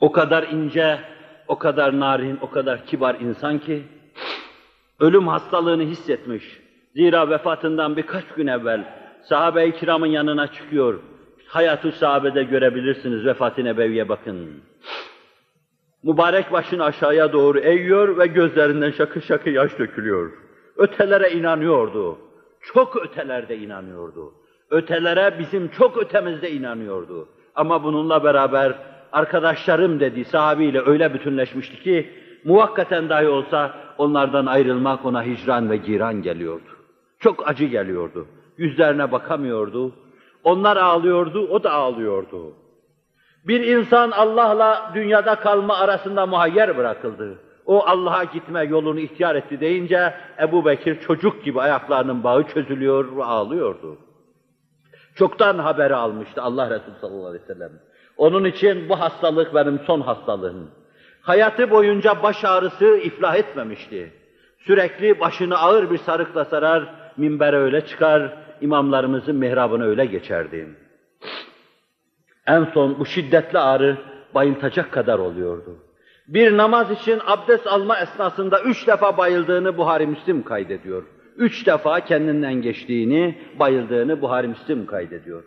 O kadar ince, o kadar narin, o kadar kibar insan ki, ölüm hastalığını hissetmiş. Zira vefatından birkaç gün evvel sahabe-i kiramın yanına çıkıyor. Hayatı sahabede görebilirsiniz, vefat-ı bakın. Mübarek başını aşağıya doğru eğiyor ve gözlerinden şakır şakır yaş dökülüyor. Ötelere inanıyordu. Çok ötelerde inanıyordu. Ötelere bizim çok ötemizde inanıyordu. Ama bununla beraber arkadaşlarım dediği sahabiyle öyle bütünleşmişti ki muvakkaten dahi olsa onlardan ayrılmak ona hicran ve giran geliyordu. Çok acı geliyordu. Yüzlerine bakamıyordu. Onlar ağlıyordu, o da ağlıyordu. Bir insan Allah'la dünyada kalma arasında muhayyer bırakıldı. O Allah'a gitme yolunu ihtiyar etti deyince Ebu Bekir çocuk gibi ayaklarının bağı çözülüyor ve ağlıyordu. Çoktan haberi almıştı Allah Resulü sallallahu aleyhi ve sellem. Onun için bu hastalık benim son hastalığım. Hayatı boyunca baş ağrısı iflah etmemişti. Sürekli başını ağır bir sarıkla sarar, minbere öyle çıkar, imamlarımızın mihrabına öyle geçerdi. En son bu şiddetli ağrı bayıltacak kadar oluyordu. Bir namaz için abdest alma esnasında üç defa bayıldığını Buhari Müslim kaydediyor. Üç defa kendinden geçtiğini, bayıldığını Buhari Müslim kaydediyor.